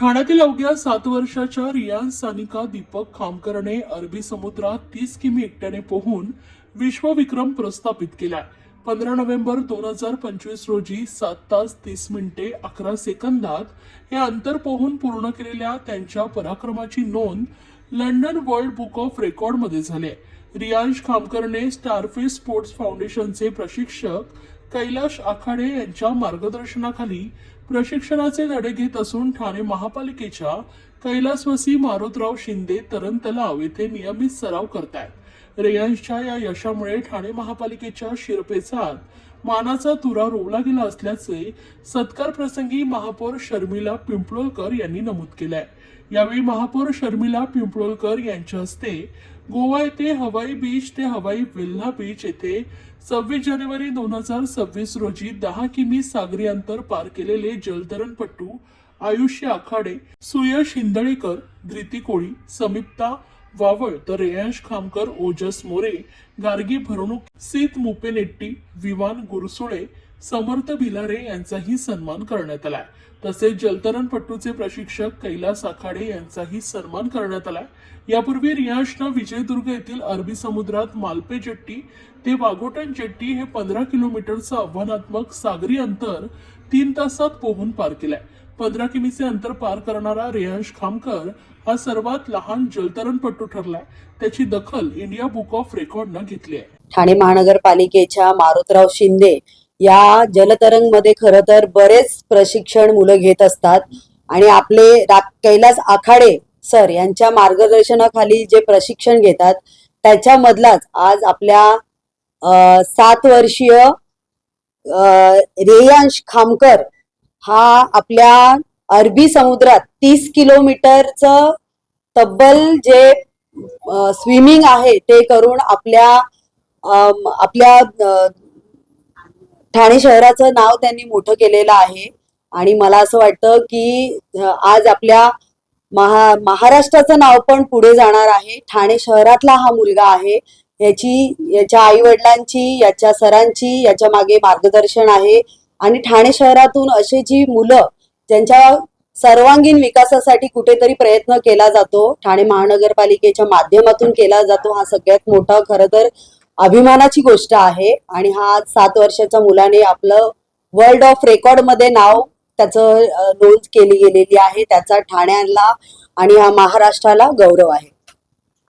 ठाण्यातील अवघ्या सात वर्षाच्या रियान सानिका दीपक खामकरने अरबी समुद्रात तीस किमी एकट्याने पोहून विश्वविक्रम प्रस्थापित केलाय. पंधरा नोव्हेंबर दोन हजार पंचवीस रोजी सात तास तीस मिनिटे अकरा सेकंदात हे अंतर पोहून पूर्ण केलेल्या त्यांच्या पराक्रमाची नोंद लंडन वर्ल्ड बुक ऑफ रेकॉर्डमध्ये झाली रियांश खामकरने स्टारफिश स्पोर्ट्स फाउंडेशनचे प्रशिक्षक कैलाश आखाडे यांच्या मार्गदर्शनाखाली प्रशिक्षणाचे धडे घेत असून ठाणे महापालिकेच्या कैलासवासी मारुतराव शिंदे तरण तलाव येथे नियमित सराव करतायत. रेयांशच्या या यशामुळे ठाणे महापालिकेच्या शिरपेचात मानाचा तुरा रोवला गेला असल्याचे सत्कार प्रसंगी महापौर शर्मिला पिंपळोलकर यांनी नमूद केलंय. यावेळी महापौर शर्मिला पिंपळोलकर यांच्या हस्ते गोवा येथे हवाई बीच ते हवाई वेल्हा बीच येथे सव्वीस जानेवारी दोन हजार सव्वीस रोजी दहा किमी सागरी अंतर पार केलेले जलतरणपटू आयुष्य आखाडे सुयश हिंदळेकर धृती कोळी समिप्ता वावळ तर रेयांश खामकर ओजस मोरे गार्गी भरणूक सीत मुपेनेट्टी विवान गुरसुळे समर्थ भिलारे यांचाही सन्मान करण्यात आलाय. तसेच जलतरणपट्टूचे प्रशिक्षक कैलास आखाडे यांचाही सन्मान करण्यात आलाय. यापूर्वी रियांशनं विजयदुर्ग येथील अरबी समुद्रात मालपे जेट्टी ते वाघोटन जेट्टी हे पंधरा किलोमीटरचं आव्हानात्मक सागरी अंतर तीन तासात पोहून पार केलंय. पंधरा किमीचे अंतर पार करणारा रेयांश खामकर हा सर्वात लहान जलतरणपटू ठरलाय. त्याची दखल इंडिया बुक ऑफ रेकॉर्डनं घेतली आहे. ठाणे महानगरपालिकेच्या मारुतराव शिंदे या जलतरंगमध्ये खर तर बरेच प्रशिक्षण मुलं घेत असतात. आणि आपले रा- कैलास आखाडे सर यांच्या मार्गदर्शनाखाली जे प्रशिक्षण घेतात त्याच्यामधलाच आज आपल्या सात वर्षीय रेयांश खामकर हा आपल्या अरबी समुद्रात तीस किलोमीटरचं तब्बल जे स्विमिंग आहे ते करून आपल्या आपल्या ठाणे शहराचं नाव त्यांनी मोठं केलेलं आहे. आणि मला असं वाटतं की आज आपल्या महा महाराष्ट्राचं नाव पण पुढे जाणार आहे. ठाणे शहरातला हा मुलगा आहे. याची याच्या आई वडिलांची याच्या सरांची याच्या मागे मार्गदर्शन आहे. आणि ठाणे शहरातून अशी जी मुलं ज्यांच्या सर्वांगीण विकासासाठी कुठेतरी प्रयत्न केला जातो ठाणे महानगरपालिकेच्या माध्यमातून केला जातो हा सगळ्यात मोठा खरं तर अभिमानाची गोष्ट आहे. आणि हा आज सात वर्षाच्या मुलाने आपलं वर्ल्ड ऑफ रेकॉर्डमध्ये नाव त्याचं नोंद केली गेलेली आहे. त्याचा ठाण्याला आणि हा महाराष्ट्राला गौरव आहे.